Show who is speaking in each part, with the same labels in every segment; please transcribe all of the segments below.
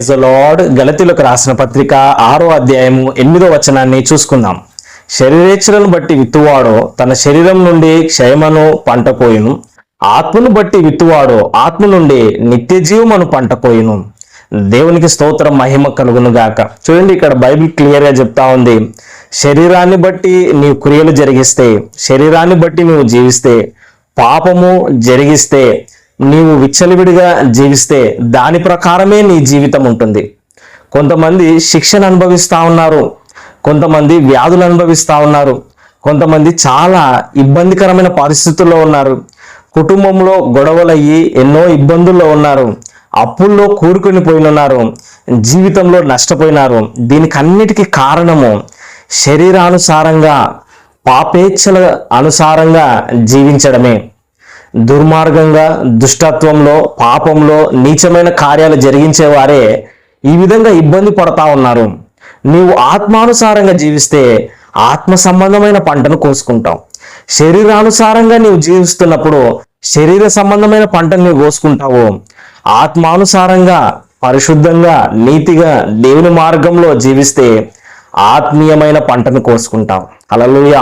Speaker 1: Lord గలతీలకు రాసిన పత్రిక ఆరో అధ్యాయము ఎనిమిదో వచనాన్ని చూసుకుందాం. శరీరేచ్ఛలను బట్టి విత్తువాడో తన శరీరం నుండి క్షయమను పంట కోయును ఆత్మను బట్టి విత్తువాడో ఆత్మ నుండి నిత్య జీవమను పంట కోయును దేవునికి స్తోత్రం మహిమ కలుగును గాక. చూడండి ఇక్కడ బైబిల్ క్లియర్గా చెప్తా ఉంది. శరీరాన్ని బట్టి నీవు క్రియలు జరిగిస్తే శరీరాన్ని బట్టి నువ్వు జీవిస్తే పాపము జరిగిస్తే నీవు విచ్చలవిడిగా జీవిస్తే దాని ప్రకారమే నీ జీవితం ఉంటుంది. కొంతమంది శిక్షణ అనుభవిస్తూ ఉన్నారు. కొంతమంది వ్యాధులు అనుభవిస్తూ ఉన్నారు. కొంతమంది చాలా ఇబ్బందికరమైన పరిస్థితుల్లో ఉన్నారు. కుటుంబంలో గొడవలయ్యి ఎన్నో ఇబ్బందుల్లో ఉన్నారు. అప్పుల్లో కూరుకొని పోయినున్నారు. జీవితంలో నష్టపోయినారు. దీనికన్నిటికీ కారణము శరీరానుసారంగా పాపేచ్ఛల అనుసారంగా జీవించడమే. దుర్మార్గంగా దుష్టత్వంలో పాపంలో నీచమైన కార్యాలు జరిగించే వారే ఈ విధంగా ఇబ్బంది పడతా ఉన్నారు. నీవు ఆత్మానుసారంగా జీవిస్తే ఆత్మ సంబంధమైన పంటను కోసుకుంటాం శరీరానుసారంగా నీవు జీవిస్తున్నప్పుడు శరీర సంబంధమైన పంటను నీవు కోసుకుంటావు. ఆత్మానుసారంగా పరిశుద్ధంగా నీతిగా దేవుని మార్గంలో జీవిస్తే ఆత్మీయమైన పంటను కోసుకుంటాం అలలుయ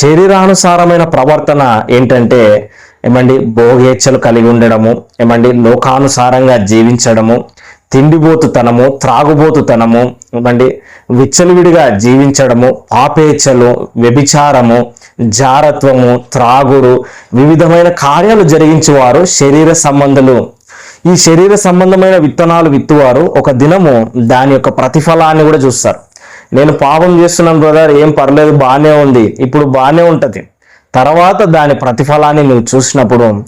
Speaker 1: శరీరానుసారమైన ప్రవర్తన ఏంటంటే ఏమండి భోగేచ్ఛలు కలిగి ఉండడము ఏమండి లోకానుసారంగా జీవించడము తిండిబోతుతనము త్రాగుబోతుతనము ఏమండి విచ్చలవిడిగా జీవించడము పాపేచ్ఛలు వ్యభిచారము జారత్వము త్రాగుడు వివిధమైన కార్యాలు జరిగించేవారు శరీర సంబంధులు. ఈ శరీర సంబంధమైన విత్తనాలు విత్తువారు ఒక దినము దాని యొక్క ప్రతిఫలాన్ని కూడా చూస్తారు. నేను పాపం చేస్తున్నాను బ్రదర్ ఏం పర్లేదు బాగానే ఉంది. ఇప్పుడు బాగానే ఉంటుంది. తర్వాత దాని ప్రతిఫలాన్ని నువ్వు చూసినప్పుడు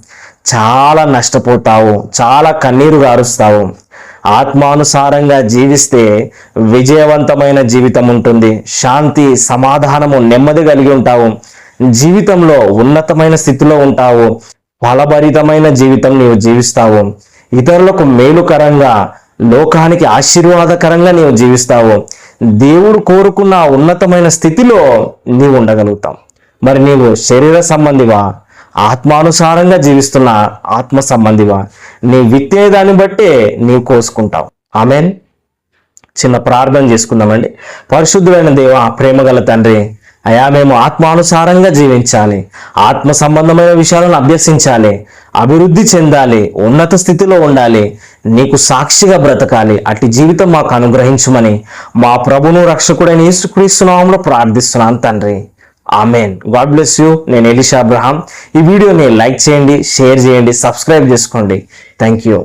Speaker 1: చాలా నష్టపోతావు చాలా కన్నీరు గారుస్తావు. ఆత్మానుసారంగా జీవిస్తే విజయవంతమైన జీవితం ఉంటుంది. శాంతి సమాధానము నెమ్మది కలిగి ఉంటావు. జీవితంలో ఉన్నతమైన స్థితిలో ఉంటావు. ఫలభరితమైన జీవితం నీవు జీవిస్తావు. ఇతరులకు మేలుకరంగా లోకానికి ఆశీర్వాదకరంగా నీవు జీవిస్తావు. దేవుడు కోరుకున్న ఉన్నతమైన స్థితిలో నీవు ఉండగలుగుతావు. మరి నీవు శరీర సంబంధివా? ఆత్మానుసారంగా జీవిస్తున్న ఆత్మ సంబంధివా? నీ విత్తే దాన్ని బట్టే నీవు కోసుకుంటావు. ఆమెన్. చిన్న ప్రార్థన చేసుకుందామండి. పరిశుద్ధులైన దేవ ప్రేమగల తండ్రి అయా మేము ఆత్మానుసారంగా జీవించాలి. ఆత్మ సంబంధమైన విషయాలను అభ్యసించాలి. అభివృద్ధి చెందాలి. ఉన్నత స్థితిలో ఉండాలి. నీకు సాక్షిగా బ్రతకాలి. అట్టి జీవితం మాకు అనుగ్రహించమని మా ప్రభును రక్షకుడైన యేసుక్రీస్తునామంలో ప్రార్థిస్తున్నాను తండ్రి. ఆమెన్ గాడ్ బ్లెస్ యూ నేను ఎలిషా అబ్రహాం. ఈ వీడియోని లైక్ చేయండి షేర్ చేయండి సబ్స్క్రైబ్ చేసుకోండి. Thank you